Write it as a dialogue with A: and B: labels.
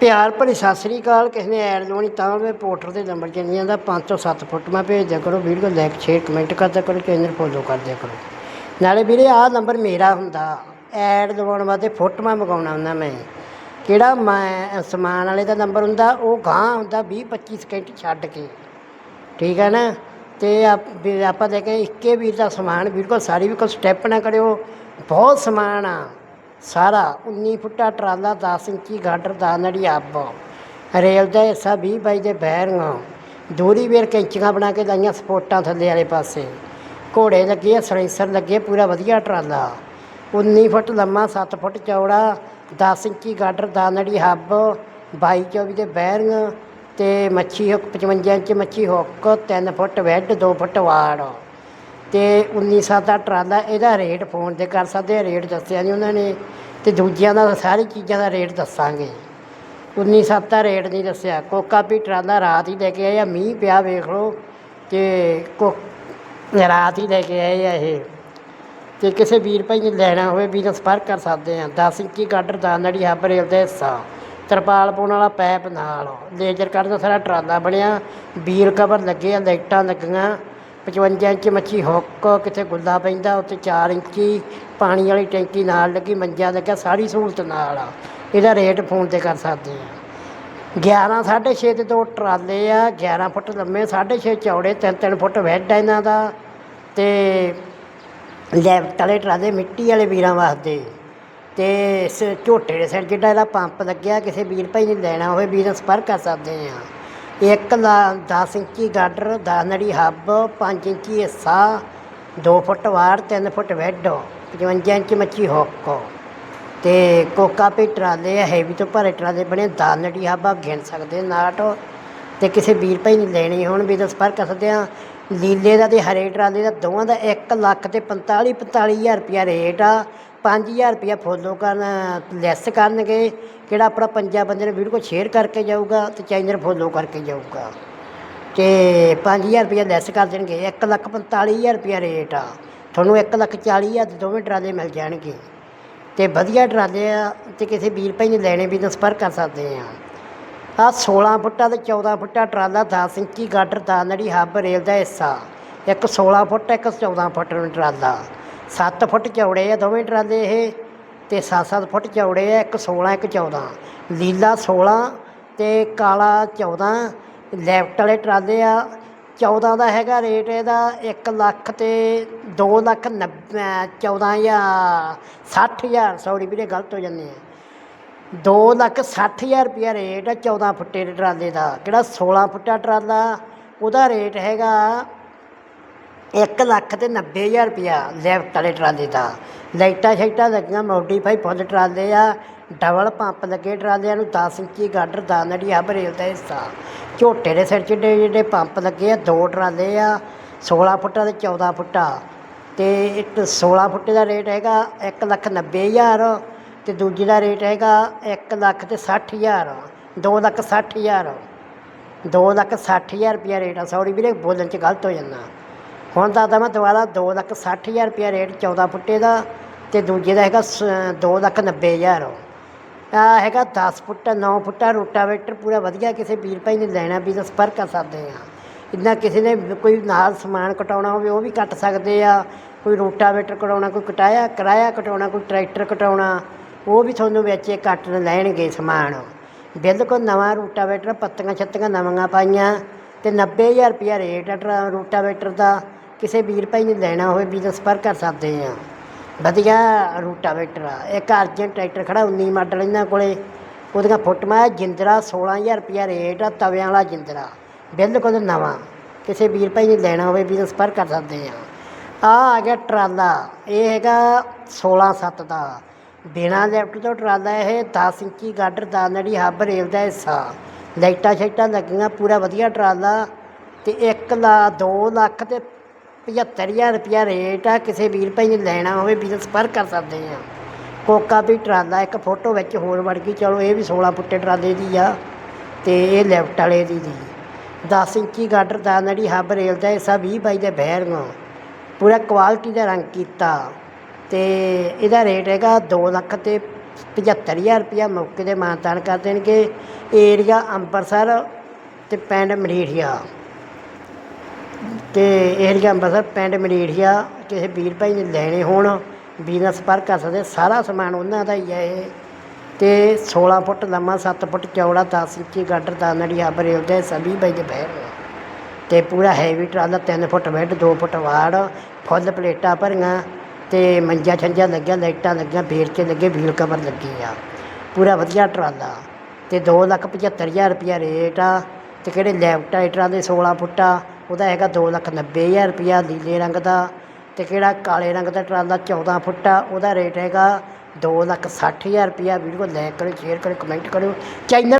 A: ਪਿਆਰ ਭਰੀ ਸਤਿ ਸ੍ਰੀ ਅਕਾਲ, ਕਿਸੇ ਨੇ ਐਡ ਲਵਾਉਣੀ ਤਾਂ ਮੈਂ ਪੋਰਟਰ ਦੇ ਨੰਬਰ ਚੱਲੀਆਂ ਦਾ 507 ਫੁੱਟ ਮੈਂ ਭੇਜ ਦਿਆ ਕਰੋ, ਵੀਡੀਓ ਲਾਈਕ ਸ਼ੇਅਰ ਕਮੈਂਟ ਕਰਦਾ ਕਰੋ ਚੈਨਲ ਫੋਲੋ ਕਰ ਦਿਆ ਕਰੋ। ਨਾਲੇ ਵੀਰੇ ਆਹ ਨੰਬਰ ਮੇਰਾ ਹੁੰਦਾ ਐਡ ਲਵਾਉਣ ਵਾਸਤੇ ਫੋਟੋਆਂ ਮੰਗਾਉਣਾ ਹੁੰਦਾ ਮੈਂ। ਕਿਹੜਾ ਮੈਂ ਸਮਾਨ ਵਾਲੇ ਦਾ ਨੰਬਰ ਹੁੰਦਾ, ਉਹ ਗਾਂ ਹੁੰਦਾ 20 25 ਸਕਿੰਟ ਛੱਡ ਕੇ। ਠੀਕ ਹੈ ਨਾ? ਤੇ ਆਪ- ਵੀ ਆਪਾਂ ਦੇ ਇੱਕੇ ਵੀਰ ਦਾ ਸਮਾਨ ਵੀਰ ਸਾਰੀ ਵੀ ਕੋਈ ਸਟੈਪ ਨਾ ਕਰਿਓ। ਬਹੁਤ ਸਮਾਨ ਆ। ਸਾਰਾ 19 ਫੁੱਟਾ ਟਰਾਲਾ 10 ਇੰਚੀ ਗਾਡਰ ਦਾ ਨੜੀ ਅੱਬ। ਰੇਲ ਦਾ ਹਿੱਸਾ 20 ਬਾਈ ਦੇ ਬੈਰਿੰਗ ਦੂਰੀ ਵੇਰ ਕੈਂਚੀਆਂ ਬਣਾ ਕੇ ਲਾਈਆਂ ਸਪੋਰਟਾਂ ਥੱਲੇ ਵਾਲੇ ਪਾਸੇ। ਘੋੜੇ ਲੱਗੇ ਆ ਲੱਗੇ, ਪੂਰਾ ਵਧੀਆ ਟਰਾਲਾ। 19 ਫੁੱਟ ਲੰਮਾ 7 ਫੁੱਟ ਚੌੜਾ 10 ਇੰਚੀ ਗਾਡਰ ਦਾ ਨੜੀ ਹੱਬ 22 24 ਦੇ ਬੈਰਿੰਗ ਤੇ ਮੱਛੀ ਹੁੱਕ 55 ਇੰਚ ਮੱਛੀ ਹੁੱਕ 3 ਫੁੱਟ ਵੈਡ 2 ਫੁੱਟ ਵਾੜ। ਤੇ 19 ਸਾਲ ਦਾ ਟਰਾਲਾ ਇਹਦਾ ਰੇਟ ਫੋਨ ਤੇ ਕਰ ਸਕਦੇ ਆ ਰੇਟ ਦੱਸਿਆ ਨਹੀਂ ਉਹਨਾਂ ਨੇ ਤੇ ਦੂਜਿਆਂ ਦਾ ਸਾਰੀ ਚੀਜ਼ਾਂ ਦਾ ਰੇਟ ਦੱਸਾਂਗੇ। 19 ਸੱਤ ਦਾ ਰੇਟ ਨਹੀਂ ਦੱਸਿਆ। ਕੋਕਾ ਵੀ ਟਰਾਲਾ ਰਾਤ ਹੀ ਲੈ ਕੇ ਆਏ ਆ, ਮੀਂਹ ਪਿਆ ਵੇਖ ਲਓ ਤੇ ਕੋ ਰਾਤ ਹੀ ਲੈ ਕੇ ਆਏ ਆ ਇਹ। ਤੇ ਕਿਸੇ ਵੀਰ ਭਾਈ ਨੇ ਲੈਣਾ ਹੋਵੇ ਵੀ ਨਾਲ ਸੰਪਰਕ ਕਰ ਸਕਦੇ ਆ। 10 ਇੰਚੀ ਗਾਡਰ ਦਾ ਨੜੀ ਹੱਬ ਰੇਲ ਦਾ ਹਿੱਸਾ। ਤਰਪਾਲ ਪਾਉਣ ਵਾਲਾ ਪੈਪ ਨਾਲ। ਲੇਜ਼ਰ ਕੱਟ ਦਾ ਸਾਰਾ ਟਰਾਲਾ ਬਣਿਆ। ਵੀਲ ਕਵਰ ਲੱਗੇ ਆ, ਲਾਈਟਾਂ ਲੱਗੀਆਂ। 55 ਇੰਚ ਮੱਛੀ ਹੁੱਕ ਕਿਤੇ ਗੁੱਲਾ ਪੈਂਦਾ ਉੱਤੇ 4 ਇੰਚੀ ਪਾਣੀ ਵਾਲੀ ਟੈਂਕੀ ਨਾਲ ਲੱਗੀ, ਮੰਜਾ ਲੱਗਾ ਸਾਰੀ ਸਹੂਲਤ ਨਾਲ ਆ। ਇਹਦਾ ਰੇਟ ਫੋਨ ਤੇ ਕਰ ਸਕਦੇ ਆ। 11 6.5 ਦੇ ਦੋ ਟਰਾਲੇ ਆ 11 ਫੁੱਟ ਲੰਮੇ 6.5 ਚੌੜੇ 3-3 ਫੁੱਟ ਵੈਡ ਆ ਇਹਨਾਂ ਦਾ ਤੇ ਲੈਫਟ ਵਾਲੇ ਟਰਾਲੇ ਮਿੱਟੀ ਵਾਲੇ ਵੀਰਾਂ ਵਾਸਤੇ। ਤੇ ਇਸ ਝੋਟੇ ਦੇ ਸਿਰ ਜਿਹੜਾ ਇਹਦਾ ਪੰਪ ਲੱਗਿਆ, ਕਿਸੇ ਵੀਰ ਭਾਈ ਨੇ ਲੈਣਾ ਹੋਵੇ, ਵੀਰ ਸੰਪਰਕ ਕਰ ਸਕਦੇ ਆ। ਇੱਕ ਲਾ 10 ਇੰਚੀ ਗਾਡਰ 10 ਨੜੀ ਹੱਬ 5 ਇੰਚੀ ਹਿੱਸਾ 2 ਫੁੱਟ ਵਾਰ 3 ਫੁੱਟ ਵੈਡ 55 ਇੰਚ ਮੱਛੀ ਹੁੱਕ। ਤੇ ਕੋਕਾ ਪੇ ਟਰਾਲੇ ਹੈਵੀ ਤੋਂ ਭਰੇ ਟਰਾਲੇ ਬਣੇ 10 ਨੜੀ ਹੱਬ ਆਪ ਗਿਣ ਸਕਦੇ ਨਾਟ। ਤੇ ਕਿਸੇ ਵੀਰ ਭਾਈ ਨੇ ਲੈਣੀ ਹੋਣ, ਵੀ ਤਾਂ ਸੰਪਰਕ ਕਰ ਸਕਦੇ ਆ, ਲੀਲੇ ਦਾ ਤੇ ਹਰੇ ਟਰਾਲੇ ਦਾ, ਦੋਵਾਂ ਦਾ 1 ਲੱਖ ਤੇ 45 45000 ਰੁਪਿਆ ਰੇਟ ਆ। 5000 ਰੁਪਿਆ ਫੋਲੋ ਕਰਨ ਲੈਸ ਕਰਨਗੇ, ਕਿਹੜਾ ਆਪਣਾ ਪੰਜਾਂ ਬੰਦੇ ਨੇ ਵੀਡੀਓ ਸ਼ੇਅਰ ਕਰਕੇ ਜਾਊਗਾ ਤੇ ਚੈਨਲ ਫੋਲੋ ਕਰਕੇ ਜਾਊਗਾ। ਤੇ 5000 ਰੁਪਿਆ ਲੈਸ ਕਰ ਦੇਣਗੇ 1 ਲੱਖ 45000 ਰੁਪਿਆ ਰੇਟ ਆ। ਤੁਹਾਨੂੰ 1 ਲੱਖ 40000 ਦੇ ਦੋਵੇਂ ਟਰਾਲੇ ਮਿਲ ਜਾਣਗੇ। ਤੇ ਵਧੀਆ ਟਰਾਲੇ ਆ, ਤੇ ਕਿਸੇ ਵੀਰ ਭਾਈ ਨੇ ਲੈਣੇ ਵੀ ਤਾਂ ਸੰਪਰਕ ਕਰ ਸਕਦੇ ਆ। ਆ 16 ਫੁੱਟਾ ਤੇ 14 ਫੁੱਟਾ ਟਰਾਲਾ 10 ਇੰਚੀ ਗਾਡਰ ਦਾ ਨੜੀ ਹੱਬ, ਰੇਲ ਦਾ ਹਿੱਸਾ। ਇੱਕ 16 ਫੁੱਟ, ਇੱਕ 14 ਫੁੱਟ ਟਰਾਲਾ 7 ਫੁੱਟ ਚੌੜੇ ਆ ਦੋਵੇਂ ਟਰਾਲੇ ਇਹ, ਤੇ 7-7 ਫੁੱਟ ਚੌੜੇ ਆ, ਇੱਕ 16 ਇੱਕ 14 ਲੀਲਾ 16 ਤੇ ਕਾਲਾ 14 ਲੈਫਟ ਵਾਲੇ ਟਰਾਲੇ ਆ 14 ਦਾ ਹੈਗਾ ਰੇਟ ਇਹਦਾ 1 ਲੱਖ ਤੇ 2 ਲੱਖ 90 14000 60000 ਸੌਰੀ ਵੀਰੇ ਗਲਤ ਹੋ ਜਾਂਦੇ ਆ। ਦੋ ਲੱਖ ਸੱਠ ਹਜ਼ਾਰ ਰੁਪਇਆ ਰੇਟ ਆ 14 ਫੁੱਟੇ ਦੇ ਟਰਾਲੇ ਦਾ, ਕਿਹੜਾ 16 ਫੁੱਟਾ ਟਰਾਲਾ, ਉਹਦਾ ਰੇਟ ਹੈਗਾ 1 ਲੱਖ ਤੇ 90000 ਰੁਪਇਆ ਲੈਫਟ ਵਾਲੇ ਟਰਾਲੇ ਦਾ। ਲਾਈਟਾਂ ਸ਼ਾਈਟਾਂ ਲੱਗੀਆਂ ਮੋਡੀਫਾਈ ਫੁੱਲ ਟਰਾਲੇ ਆ ਡਬਲ ਪੰਪ ਲੱਗੇ ਟਰਾਲਿਆਂ ਨੂੰ 10 ਇੰਚੀ ਗਾਡਰ ਦਾ ਨੜੀ ਹੱਬ ਰੇਲ ਦਾ ਹਿੱਸਾ। ਝੋਟੇ ਦੇ ਸਿਰ 'ਚ ਜਿਹੜੇ ਜਿਹੜੇ ਪੰਪ ਲੱਗੇ ਆ, ਦੋ ਟਰਾਲੇ ਆ 16 ਫੁੱਟਾ ਤੇ 14 ਫੁੱਟਾ। ਤੇ ਇੱਕ 16 ਫੁੱਟ ਦਾ ਰੇਟ ਹੈਗਾ 1 ਲੱਖ 90000 ਤੇ ਦੂਜੇ ਦਾ ਰੇਟ ਹੈਗਾ 1 ਲੱਖ ਤੇ 60000 2 ਲੱਖ 60000 2 ਲੱਖ 60000 ਰੁਪਇਆ ਰੇਟ ਆ। ਸੌਰੀ ਵੀਰੇ, ਬੋਲਣ 'ਚ ਗਲਤ ਹੋ ਜਾਂਦਾ। ਹੁਣ ਦੱਸਦਾ ਮੈਂ ਦੁਬਾਰਾ ਦੋ ਲੱਖ ਸੱਠ ਹਜ਼ਾਰ ਰੁਪਇਆ ਰੇਟ 14 ਫੁੱਟੇ ਦਾ ਅਤੇ ਦੂਜੇ ਦਾ ਹੈਗਾ ਸ, ਦੋ ਲੱਖ ਨੱਬੇ ਹਜ਼ਾਰ। ਆਹ ਹੈਗਾ 10 ਫੁੱਟ 9 ਫੁੱਟਾ ਰੋਟਾਵੇਟਰ ਪੂਰਾ ਵਧੀਆ ਕਿਸੇ ਵੀਰ ਭਾਈ ਨੇ ਲੈਣਾ ਵੀ ਤਾਂ ਸੰਪਰਕ ਕਰ ਸਕਦੇ ਆ। ਇੰਨਾ ਕਿਸੇ ਨੇ ਕੋਈ ਨਾਲ ਸਮਾਨ ਕਟਾਉਣਾ ਹੋਵੇ, ਉਹ ਵੀ ਕੱਟ ਸਕਦੇ ਆ। ਕੋਈ ਰੋਟਾਵੇਟਰ ਕਟਾਉਣਾ, ਕੋਈ ਕਟਾਇਆ, ਕਿਰਾਇਆ ਕਟਾਉਣਾ, ਕੋਈ ਟਰੈਕਟਰ ਕਟਾਉਣਾ, ਉਹ ਵੀ ਤੁਹਾਨੂੰ ਵਿੱਚ ਕੱਟ ਲੈਣਗੇ ਸਮਾਨ। ਬਿਲਕੁਲ ਨਵਾਂ ਰੋਟਾਵੇਟਰ, ਪੱਤੀਆਂ ਛੱਤੀਆਂ ਨਵੀਆਂ ਪਾਈਆਂ ਤੇ 90000 ਰੁਪਇਆ ਰੇਟ ਆ ਰੋਟਾਵੇਟਰ ਦਾ। ਕਿਸੇ ਵੀਰ ਭਾਈ ਨੇ ਲੈਣਾ ਹੋਵੇ, ਵੀ ਤਾਂ ਸੰਪਰਕ ਕਰ ਸਕਦੇ ਆ ਵਧੀਆ ਰੋਟਾਵੇਟਰ ਆ। ਇੱਕ ਅਰਜਨ ਟਰੈਕਟਰ ਖੜਾ 19 ਮਾਡਲ ਇਹਨਾਂ ਕੋਲੇ। ਉਹਦੀਆਂ ਫੋਟੋਆਂ ਜਿੰਦਰਾ 16000 ਰੁਪਇਆ ਰੇਟ ਆ, ਤਵਿਆਂ ਵਾਲਾ ਜਿੰਦਰਾ। ਬਿਲਕੁਲ ਨਵਾਂ। ਕਿਸੇ ਵੀਰ ਭਾਈ ਨੇ ਲੈਣਾ ਹੋਵੇ, ਵੀ ਤਾਂ ਸੰਪਰਕ ਕਰ ਸਕਦੇ ਆ ਆ ਆ ਗਿਆ ਟਰਾਲਾ। ਇਹ ਹੈਗਾ 16 7 ਦਾ। ਬਿਨਾ ਲੈਫਟ ਤੋਂ ਟਰਾਲਾ ਇਹ 10 ਇੰਚੀ ਗਾਡਰ ਦਾ, ਨੜੀ ਹੱਬ ਰੇਲ ਦਾ ਹਿੱਸਾ। ਲਾਈਟਾਂ ਸ਼ਾਈਟਾਂ ਲੱਗੀਆਂ, ਪੂਰਾ ਵਧੀਆ ਟਰਾਲਾ। ਤੇ 1 ਲਾ 2 ਲੱਖ ਤੇ 75000 ਰੁਪਇਆ ਰੇਟ ਆ, ਕਿਸੇ ਵੀਰ ਭਾਈ ਨੇ ਲੈਣਾ ਹੋਵੇ ਵੀ ਤਾਂ ਸੰਪਰਕ ਕਰ ਸਕਦੇ ਆ। ਕੋਕਾ ਵੀ ਟਰਾਲਾ, ਇੱਕ ਫੋਟੋ ਵਿੱਚ ਹੋਰ ਵੜ ਗਈ, ਚਲੋ ਇਹ ਵੀ 16 ਫੁੱਟੇ ਟਰਾਲੇ ਦੀ ਆ, ਤੇ ਇਹ ਲੈਫਟ ਵਾਲੇ ਦੀ ਦੀ। 10 ਇੰਚੀ ਗਾਡਰ ਦਾ ਨੜੀ ਹੱਬ ਰੇਲ ਦਾ ਹਿੱਸਾ 20 ਬਾਈ ਦੇ ਬਹਿਰੋਂ ਪੂਰਾ ਕੁਆਲਿਟੀ ਦਾ ਰੰਗ ਕੀਤਾ, ਤੇ ਇਹਦਾ ਰੇਟ ਹੈਗਾ 2 ਲੱਖ ਤੇ 75000 ਰੁਪਇਆ ਮੌਕੇ ਦੇ ਮਾਨਤਾਨ ਕਰ ਦੇਣਗੇ। ਏਰੀਆ ਅੰਮ੍ਰਿਤਸਰ ਤੇ ਪਿੰਡ ਮਰੀਠੀਆ ਤੇ ਏਰੀਆ ਅੰਮ੍ਰਿਤਸਰ ਪਿੰਡ ਮਰੀਠੀਆ ਕਿਸੇ ਵੀਰ ਭਾਈ ਨੇ ਲੈਣੇ ਹੋਣ, ਵੀਰ ਨਾਲ ਸੰਪਰਕ ਕਰ ਸਕਦੇ, ਸਾਰਾ ਸਮਾਨ ਉਹਨਾਂ ਦਾ ਹੀ ਹੈ ਇਹ। ਅਤੇ ਸੋਲ੍ਹਾਂ ਫੁੱਟ ਲੰਮਾ, ਸੱਤ ਫੁੱਟ ਚੌੜਾ, ਦਸ ਇੰਚੀ ਗਾਡਰ ਦਾਨੜੀ ਹਾਬਰੇ ਉਹਦੇ ਸਭੀ ਭਾਈ ਦੇ ਬਹਿਰ ਤੇ ਪੂਰਾ ਹੈਵੀ ਟਰਾਲਾ ਤਿੰਨ ਫੁੱਟ ਬੈੱਡ ਦੋ ਫੁੱਟ ਵਾੜ, ਫੁੱਲ ਪਲੇਟਾਂ ਭਰੀਆਂ ਅਤੇ ਮੰਜਾ ਛੰਜਾ ਲੱਗਿਆ, ਲਾਈਟਾਂ ਲੱਗੀਆਂ ਬੇਰ ਕੇ ਲੱਗੇ ਵੀਲ ਕਵਰ ਲੱਗੇ ਆ। ਪੂਰਾ ਵਧੀਆ ਟਰਾਲਾ ਅਤੇ ਦੋ ਲੱਖ 75000 ਰੁਪਇਆ ਰੇਟ ਆ। ਅਤੇ ਕਿਹੜੇ ਲੈਫਟਾਈਟਰਾਂ ਦੇ 16 ਫੁੱਟਾ ਉਹਦਾ ਹੈਗਾ ਦੋ ਲੱਖ ਨੱਬੇ ਹਜ਼ਾਰ ਰੁਪਇਆ ਨੀਲੇ ਰੰਗ ਦਾ ਅਤੇ ਕਿਹੜਾ ਕਾਲੇ ਰੰਗ ਦਾ ਟਰਾਲਾ ਚੌਦਾਂ ਫੁੱਟ ਆ, ਉਹਦਾ ਰੇਟ ਹੈਗਾ ਦੋ ਲੱਖ ਸੱਠ ਹਜ਼ਾਰ ਰੁਪਇਆ। ਵੀਡੀਓ ਲਾਈਕ ਕਰੋ ਸ਼ੇਅਰ ਕਰੋ ਕਮੈਂਟ ਕਰੋ ਚੈਨਲ